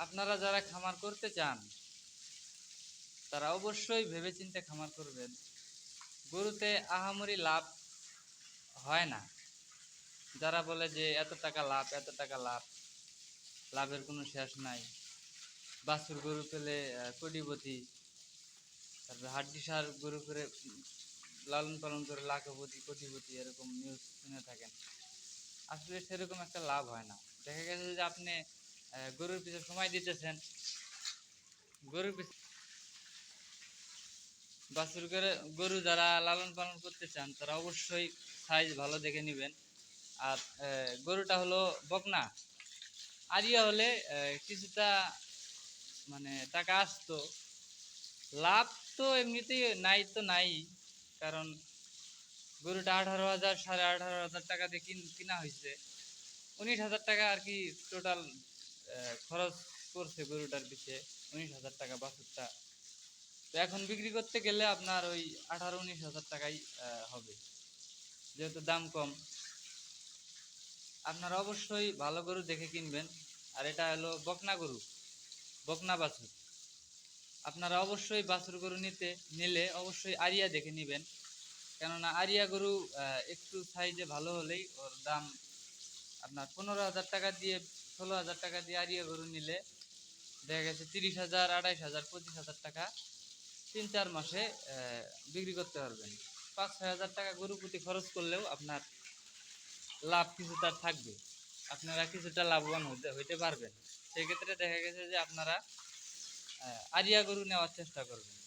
আপনারা যারা খামার করতে চান, তারা অবশ্যই ভেবেচিন্তে খামার করবেন। গরুতে আহামরি লাভ হয় না। যারা বলে যে, এত টাকা লাভ, এত টাকা লাভ, লাভের কোনো শেষ নাই। বাছুর গরু পেলে কোটিপতি, তারপরে হাড্ডি সার গরু করে, লালন পালন করে লাখপতি, কোটিপতি এরকম নিউজ শুনে থাকেন। আসলে সেরকম একটা লাভ হয় না। দেখা গেছে যে, আপনি গরুর পিছনে সময় দিতেছেন। গরুর পিছনে বাছুর করে গরু যারা লালন পালন করতে চান, তারা অবশ্যই সাইজ ভালো দেখে নেবেন। আর গরুটা হলো বকনা। আরিয়া হলে কিছুটা মানে টাকা আসতো। লাভ তো এমনিতেই নাই তো নাই, কারণ গরুটা আঠারো হাজার, সাড়ে আঠারো হাজার টাকা দিয়ে কিনা হয়েছে। উনিশ হাজার টাকা আর কি টোটাল খরচ করছে গরুটার পিছে উনিশ হাজার টাকা বাছুরটা। তো এখন বিক্রি করতে গেলে আপনার ওই আঠারো উনিশ হাজার টাকাই হবে। যেহেতু দাম কম, আপনারা অবশ্যই ভালো গরু দেখে কিনবেন। আর এটা হলো বকনা গরু, বকনা বাছুর। আপনারা অবশ্যই বাছুর গরু নিতে, নিলে অবশ্যই আরিয়া দেখে নেবেন। কেননা আরিয়া গরু একটু সাইজে ভালো হলেই ওর দাম আপনার পনেরো হাজার টাকা দিয়ে ষোলো হাজার টাকা দিয়ে আরিয়া গরু নিলে দেখা গেছে তিরিশ হাজার, আড়াইশ হাজার, পঁচিশ হাজার টাকা। তিন, চার মাসে বিক্রি করতে পারবেন। পাঁচ, ছয় হাজার টাকা গরু প্রতি খরচ করলেও আপনার লাভ কিছুটা থাকবে। আপনারা কিছুটা লাভবান হতে হইতে পারবেন। সেক্ষেত্রে দেখা গেছে যে আপনারা আরিয়া গরু নেওয়ার চেষ্টা করবেন।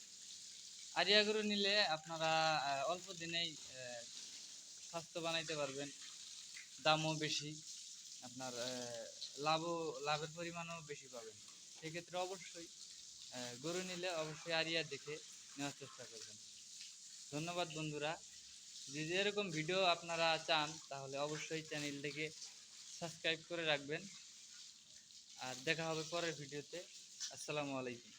আরিয়া গরু নিলে আপনারা অল্প দিনেই স্বাস্থ্য বানাইতে পারবেন। দামও বেশি। আপনার লাভও, লাভের পরিমাণও বেশি পাবেন। সেক্ষেত্রে অবশ্যই গরু নিলে অবশ্যই আরিয়া দেখে নেওয়ার চেষ্টা করবেন। ধন্যবাদ বন্ধুরা। যদি এরকম ভিডিও আপনারা চান, তাহলে অবশ্যই চ্যানেলটিকে সাবস্ক্রাইব করে রাখবেন। আর দেখা হবে পরের ভিডিওতে। আসসালামু আলাইকুম।